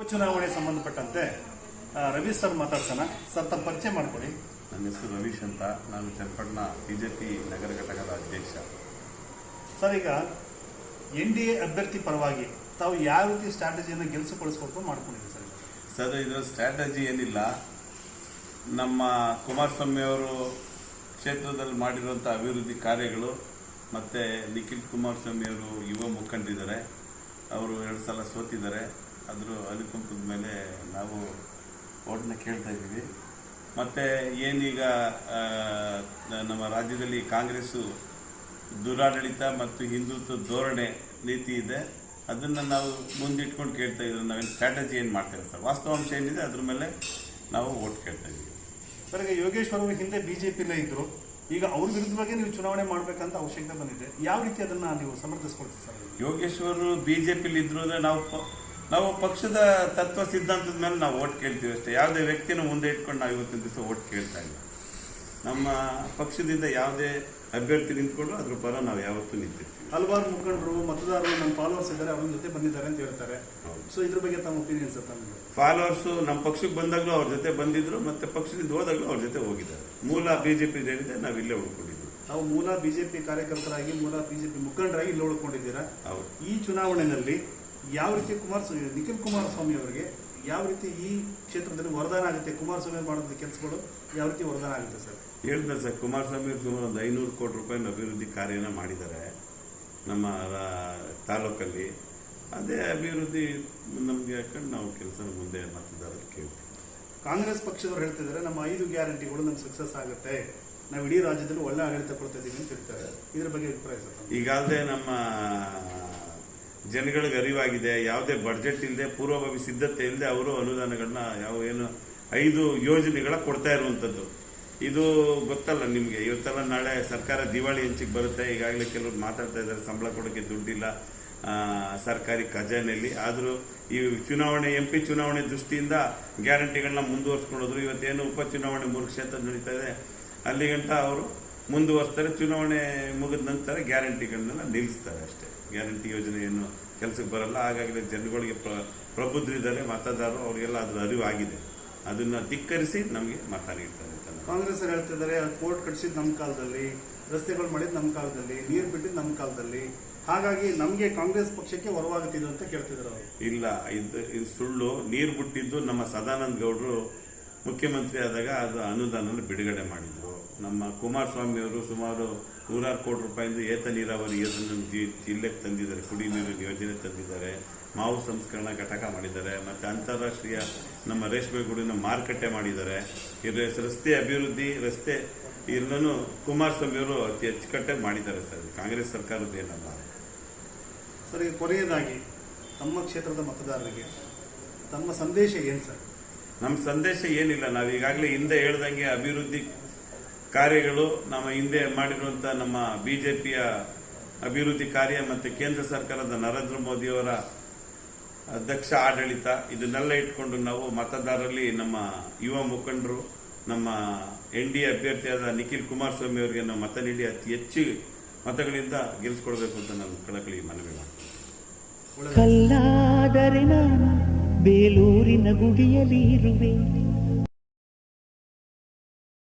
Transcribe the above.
ಉಪಚುನಾವಣೆ ಸಂಬಂಧಪಟ್ಟಂತೆ ರವಿ ಸರ್ ಮಾತಾಡ್ಸೋಣ. ಸರ್ ತಮ್ಮ ಪರಿಚಯ ಮಾಡ್ಕೊಳ್ಳಿ ನನ್ನ ಹೆಸರು ರವೀಶ್ ಅಂತ. ನಾನು ಚನ್ನಪಟ್ಟಣ ಬಿಜೆಪಿ ನಗರ ಘಟಕದ ಅಧ್ಯಕ್ಷ. ಸರ್ ಈಗ ಎನ್ ಡಿ ಎ ಅಭ್ಯರ್ಥಿ ಪರವಾಗಿ ತಾವು ಯಾವ ರೀತಿ ಸ್ಟ್ರಾಟಜಿಯನ್ನು ಗೆಲ್ಲಿಸಿಕೊಳಿಸ್ಬೇಕು ಮಾಡ್ಕೊಂಡಿದ್ದೀವಿ ಸರ್? ಸರ್ ಇದರ ಸ್ಟ್ರಾಟಜಿ ಏನಿಲ್ಲ. ನಮ್ಮ ಕುಮಾರಸ್ವಾಮಿ ಅವರು ಕ್ಷೇತ್ರದಲ್ಲಿ ಮಾಡಿರುವಂಥ ಅಭಿವೃದ್ಧಿ ಕಾರ್ಯಗಳು ಮತ್ತು ನಿಖಿಲ್ ಕುಮಾರಸ್ವಾಮಿ ಅವರು ಯುವ ಮುಖಂಡಿದ್ದಾರೆ. ಅವರು ಎರಡು ಸಲ ಸೋತಿದ್ದಾರೆ. ಅದ್ರ ಕುಂತದ ಮೇಲೆ ನಾವು ಓಟ್ನ ಕೇಳ್ತಾ ಇದ್ದೀವಿ. ಮತ್ತು ಏನೀಗ ನಮ್ಮ ರಾಜ್ಯದಲ್ಲಿ ಕಾಂಗ್ರೆಸ್ಸು ದುರಾಡಳಿತ ಮತ್ತು ಹಿಂದುತ್ವ ಧೋರಣೆ ನೀತಿ ಇದೆ ಅದನ್ನು ನಾವು ಮುಂದಿಟ್ಕೊಂಡು ಕೇಳ್ತಾ ಇದ್ದೀವಿ. ನಾವೇನು ಸ್ಟ್ರಾಟಜಿ ಏನು ಮಾಡ್ತಾ ಸರ್ ವಾಸ್ತವಾಂಶ ಏನಿದೆ ಅದ್ರ ಮೇಲೆ ನಾವು ಓಟ್ ಕೇಳ್ತಾ ಇದ್ದೀವಿ. ಸರ್ ಈಗ ಯೋಗೇಶ್ವರ್ ಅವರು ಹಿಂದೆ ಬಿಜೆಪಿಲೇ ಇದ್ದರು ಈಗ ಅವ್ರ ವಿರುದ್ಧವಾಗಿ ನೀವು ಚುನಾವಣೆ ಮಾಡಬೇಕಂತ ಅವಶ್ಯಕತೆ ಬಂದಿದೆ. ಯಾವ ರೀತಿ ಅದನ್ನು ನೀವು ಸಮರ್ಥಿಸ್ಕೊಳ್ತೀವಿ ಸರ್? ಯೋಗೇಶ್ವರು ಬಿ ಜೆ ಪಿಲಿ ಇದ್ರು ಅಂದರೆ ನಾವು ನಾವು ಪಕ್ಷದ ತತ್ವ ಸಿದ್ಧಾಂತದ ಮೇಲೆ ನಾವು ಓಟ್ ಕೇಳ್ತೀವಿ ಅಷ್ಟೇ. ಯಾವುದೇ ವ್ಯಕ್ತಿನ ಮುಂದೆ ಇಟ್ಕೊಂಡು ನಾವು ಇವತ್ತಿನ ದಿವಸ ಓಟ್ ಕೇಳ್ತಾ ಇಲ್ಲ. ನಮ್ಮ ಪಕ್ಷದಿಂದ ಯಾವುದೇ ಅಭ್ಯರ್ಥಿ ನಿಂತ್ಕೊಂಡ್ರು ಅದ್ರ ಪರ ನಾವು ಯಾವತ್ತೂ ನಿಂತಿರ್ತೀವಿ. ಹಲವಾರು ಮುಖಂಡರು ಮತದಾರರು ನಮ್ಮ ಫಾಲೋವರ್ಸ್ ಇದ್ದಾರೆ ಅವ್ರ ಜೊತೆ ಬಂದಿದ್ದಾರೆ ಅಂತ ಹೇಳ್ತಾರೆ. ಸೊ ಇದ್ರ ಬಗ್ಗೆ ತಮ್ಮ ಒಪಿನಿಯನ್ಸ್ ಸರ್ ತಮಗೆ ಫಾಲೋವರ್ಸು ನಮ್ಮ ಪಕ್ಷಕ್ಕೆ ಬಂದಾಗಲೂ ಅವ್ರ ಜೊತೆ ಬಂದಿದ್ರು ಮತ್ತೆ ಪಕ್ಷದಿಂದ ಹೋದಾಗಲೂ ಅವ್ರ ಜೊತೆ ಹೋಗಿದ್ದಾರೆ. ಮೂಲ ಬಿಜೆಪಿ ಏನಿದೆ ನಾವು ಇಲ್ಲೇ ಉಳ್ಕೊಂಡಿದ್ದೀವಿ. ತಾವು ಮೂಲ ಬಿಜೆಪಿ ಕಾರ್ಯಕರ್ತರಾಗಿ ಮೂಲ ಬಿಜೆಪಿ ಮುಖಂಡರಾಗಿ ಇಲ್ಲಿ ಉಳ್ಕೊಂಡಿದ್ದೀರಾ? ಈ ಚುನಾವಣೆಯಲ್ಲಿ ಯಾವ ರೀತಿ ಕುಮಾರಸ್ವಾಮಿ ನಿಖಿಲ್ ಕುಮಾರಸ್ವಾಮಿ ಅವರಿಗೆ ಯಾವ ರೀತಿ ಈ ಕ್ಷೇತ್ರದಲ್ಲಿ ವರದಾನ ಆಗುತ್ತೆ? ಕುಮಾರಸ್ವಾಮಿ ಮಾಡೋದ ಕೆಲಸಗಳು ಯಾವ ರೀತಿ ವರದಾನ ಆಗುತ್ತೆ ಸರ್? ಹೇಳಿದ್ರೆ ಸರ್ ಕುಮಾರಸ್ವಾಮಿ ಅವರು ಸುಮಾರು ಒಂದು ಐನೂರು ಕೋಟಿ ರೂಪಾಯಿನ ಅಭಿವೃದ್ಧಿ ಕಾರ್ಯನ ಮಾಡಿದ್ದಾರೆ ನಮ್ಮ ತಾಲೂಕಲ್ಲಿ. ಅದೇ ಅಭಿವೃದ್ಧಿ ನಮಗೆ ಹಾಕೊಂಡು ನಾವು ಕೆಲಸ ಮುಂದೆ ಮತದಾರರು ಕೇಳ್ತೀವಿ. ಕಾಂಗ್ರೆಸ್ ಪಕ್ಷದವರು ಹೇಳ್ತಿದ್ದಾರೆ ನಮ್ಮ ಐದು ಗ್ಯಾರಂಟಿಗಳು ನಮ್ಗೆ ಸಕ್ಸಸ್ ಆಗುತ್ತೆ. ನಾವು ಇಡೀ ರಾಜ್ಯದಲ್ಲಿ ಒಳ್ಳೆ ಆಡಳಿತ ಕೊಡ್ತಾ ಇದ್ದೀವಿ ಅಂತ ಹೇಳ್ತಾರೆ. ಇದ್ರ ಬಗ್ಗೆ ಅಭಿಪ್ರಾಯ ಸರ್? ಈಗಾಗಲೇ ನಮ್ಮ ಜನಗಳಿಗೆ ಅರಿವಾಗಿದೆ ಯಾವುದೇ ಬಡ್ಜೆಟ್ ಇಲ್ಲದೆ ಪೂರ್ವಭಾವಿ ಸಿದ್ಧತೆ ಇಲ್ಲದೆ ಅವರು ಅನುದಾನಗಳನ್ನ ಯಾವ ಏನು ಐದು ಯೋಜನೆಗಳ ಕೊಡ್ತಾ ಇರುವಂಥದ್ದು ಇದು ಗೊತ್ತಲ್ಲ ನಿಮಗೆ. ಇವತ್ತಲ್ಲ ನಾಳೆ ಸರ್ಕಾರ ದಿವಾಳಿ ಹಂಚಿಗೆ ಬರುತ್ತೆ. ಈಗಾಗಲೇ ಕೆಲವರು ಮಾತಾಡ್ತಾ ಇದ್ದಾರೆ, ಸಂಬಳ ಕೊಡೋಕ್ಕೆ ದುಡ್ಡಿಲ್ಲ ಸರ್ಕಾರಿ ಖಜಾನೆಯಲ್ಲಿ. ಆದರೂ ಈ ಚುನಾವಣೆ ಎಂ ಪಿ ಚುನಾವಣೆ ದೃಷ್ಟಿಯಿಂದ ಗ್ಯಾರಂಟಿಗಳನ್ನ ಮುಂದುವರ್ಸ್ಕೊಂಡೋದ್ರು. ಇವತ್ತೇನು ಉಪಚುನಾವಣೆ ಮೂರು ಕ್ಷೇತ್ರ ನಡೀತಾ ಇದೆ. ಅಲ್ಲಿಗಂಟ ಅವರು ಮುಂದುವರಿಸ್ತಾರೆ ಚುನಾವಣೆ ಮುಗಿದ ನಂತರ ಗ್ಯಾರಂಟಿಗಳನ್ನೆಲ್ಲ ನಿಲ್ಲಿಸ್ತಾರೆ ಅಷ್ಟೇ. ಗ್ಯಾರಂಟಿ ಯೋಜನೆ ಏನು ಕೆಲಸಕ್ಕೆ ಬರಲ್ಲ. ಹಾಗಾಗಿ ಜನಗಳಿಗೆ ಪ್ರ ಪ್ರಬುದ್ಧರಿದ್ದಾರೆ ಮತದಾರರು ಅವರಿಗೆಲ್ಲ ಅದರ ಅರಿವು ಆಗಿದೆ. ಅದನ್ನು ಧಿಕ್ಕರಿಸಿ ನಮಗೆ ಮತ ನೀಡ್ತಾರೆ ಕಾಂಗ್ರೆಸ್ ಹೇಳ್ತಿದ್ದಾರೆ ಕೋರ್ಟ್ ಕಟ್ಸಿದ್ದು ನಮ್ಮ ಕಾಲದಲ್ಲಿ ರಸ್ತೆಗಳು ಮಾಡಿದ್ದು ನಮ್ಮ ಕಾಲದಲ್ಲಿ ನೀರು ಬಿಟ್ಟಿದ್ದು ನಮ್ಮ ಕಾಲದಲ್ಲಿ ಹಾಗಾಗಿ ನಮಗೆ ಕಾಂಗ್ರೆಸ್ ಪಕ್ಷಕ್ಕೆ ಹೊರವಾಗುತ್ತಿದೆ ಅಂತ ಕೇಳ್ತಿದ್ರು ಅವರು. ಇಲ್ಲ ಇದು ಇದು ಸುಳ್ಳು. ನೀರು ಬಿಟ್ಟಿದ್ದು ನಮ್ಮ ಸದಾನಂದ ಗೌಡರು ಮುಖ್ಯಮಂತ್ರಿ ಆದಾಗ ಅದು ಅನುದಾನ ಬಿಡುಗಡೆ ಮಾಡಿದ್ರು. ನಮ್ಮ ಕುಮಾರಸ್ವಾಮಿಯವರು ಸುಮಾರು ನೂರಾರು ಕೋಟಿ ರೂಪಾಯಿಂದ ಏತ ನೀರಾವರಿ ಯೋಜನೆ ಜಿಲ್ಲೆಗೆ ತಂದಿದ್ದಾರೆ, ಕುಡಿ ನೀರಿನ ಯೋಜನೆ ತಂದಿದ್ದಾರೆ, ಮಾವು ಸಂಸ್ಕರಣಾ ಘಟಕ ಮಾಡಿದ್ದಾರೆ, ಮತ್ತೆ ಅಂತಾರಾಷ್ಟ್ರೀಯ ನಮ್ಮ ರೇಷ್ಮೆ ಗೂಡಿನ ಮಾರುಕಟ್ಟೆ ಮಾಡಿದ್ದಾರೆ. ಇಲ್ಲಿ ರಸ್ತೆ ಅಭಿವೃದ್ಧಿ, ರಸ್ತೆ ಎಲ್ಲನೂ ಕುಮಾರಸ್ವಾಮಿ ಅವರು ಅತಿ ಅಚ್ಚುಕಟ್ಟಾಗಿ ಮಾಡಿದ್ದಾರೆ ಸರ್. ಕಾಂಗ್ರೆಸ್ ಸರ್ಕಾರದ ಏನಲ್ಲ. ಸರ್ ಕೊನೆಯದಾಗಿ, ತಮ್ಮ ಕ್ಷೇತ್ರದ ಮತದಾರರಿಗೆ ತಮ್ಮ ಸಂದೇಶ ಏನು ಸರ್? ನಮ್ಮ ಸಂದೇಶ ಏನಿಲ್ಲ, ನಾವು ಈಗಾಗಲೇ ಹಿಂದೆ ಹೇಳ್ದಂಗೆ ಅಭಿವೃದ್ಧಿ ಕಾರ್ಯಗಳು ನಮ್ಮ ಹಿಂದೆ ಮಾಡಿರುವಂಥ ನಮ್ಮ ಬಿ ಜೆ ಪಿಯ ಅಭಿವೃದ್ಧಿ ಕಾರ್ಯ ಮತ್ತೆ ಕೇಂದ್ರ ಸರ್ಕಾರದ ನರೇಂದ್ರ ಮೋದಿಯವರ ಅಧ್ಯಕ್ಷ ಆಡಳಿತ, ಇದನ್ನೆಲ್ಲ ಇಟ್ಕೊಂಡು ನಾವು ಮತದಾರರಲ್ಲಿ ನಮ್ಮ ಯುವ ಮುಖಂಡರು, ನಮ್ಮ ಎನ್ ಡಿ ಅಭ್ಯರ್ಥಿಯಾದ ನಿಖಿಲ್ ಕುಮಾರಸ್ವಾಮಿ ಅವರಿಗೆ ನಾವು ಮತ ನೀಡಿ ಅತಿ ಹೆಚ್ಚು ಮತಗಳಿಂದ ಗೆಲ್ಲಿಸ್ಕೊಡ್ಬೇಕು ಅಂತ ನಾನು ಕಳಕಳಿ ಮನವಿ ಮಾಡ್ತೀನಿ ಬೇಲೂರಿನ ಗುಡಿಯಲ್ಲಿ ಇರುವೆ